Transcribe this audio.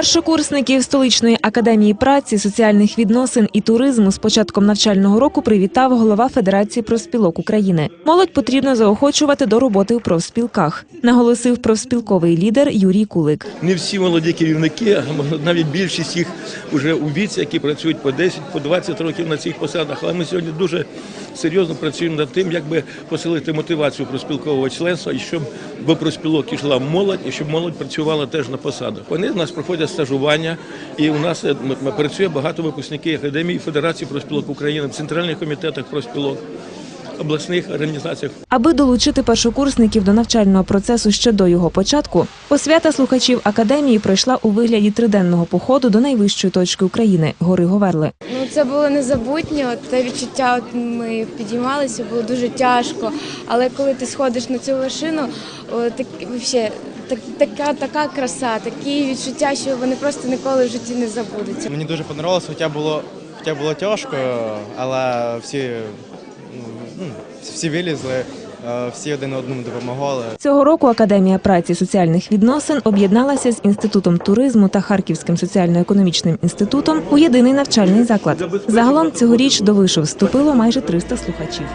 Першокурсників столичної академії праці, соціальних відносин і туризму з початком навчального року привітав голова Федерації профспілок України. Молодь потрібно заохочувати до роботи у профспілках, наголосив профспілковий лідер Юрій Кулик. Не всі молоді керівники, навіть більшість їх вже у віці, які працюють по 10, по 20 років на цих посадах. Але ми сьогодні дуже серйозно працюємо над тим, як би посилити мотивацію проспілкового членства, і щоб до проспілок йшла молодь, і щоб молодь працювала теж на посадах. Вони в нас проходять стажування, і у нас е, працює багато випускників Академії Федерації проспілок України, в центральних комітетах профспілок, обласних організаціях. Аби долучити першокурсників до навчального процесу ще до його початку, посвята слухачів академії пройшла у вигляді триденного походу до найвищої точки України гори Говерли. Ну, це було незабутнє. От те відчуття, от ми підіймалися, було дуже тяжко. Але коли ти сходиш на цю вершину, о, так, вообще, так, така, така краса, такі відчуття, що вони просто ніколи в житті не забудуться. Мені дуже понравилось, хоча було, хоча було тяжко, але всі, всі вилізли, е, всі один одному допомагали. Цього року Академія праці соціальних відносин об'єдналася з інститутом туризму та Харківським соціально-економічним інститутом у єдиний навчальний заклад. Загалом цьогоріч до вишу вступило майже 300 слухачів.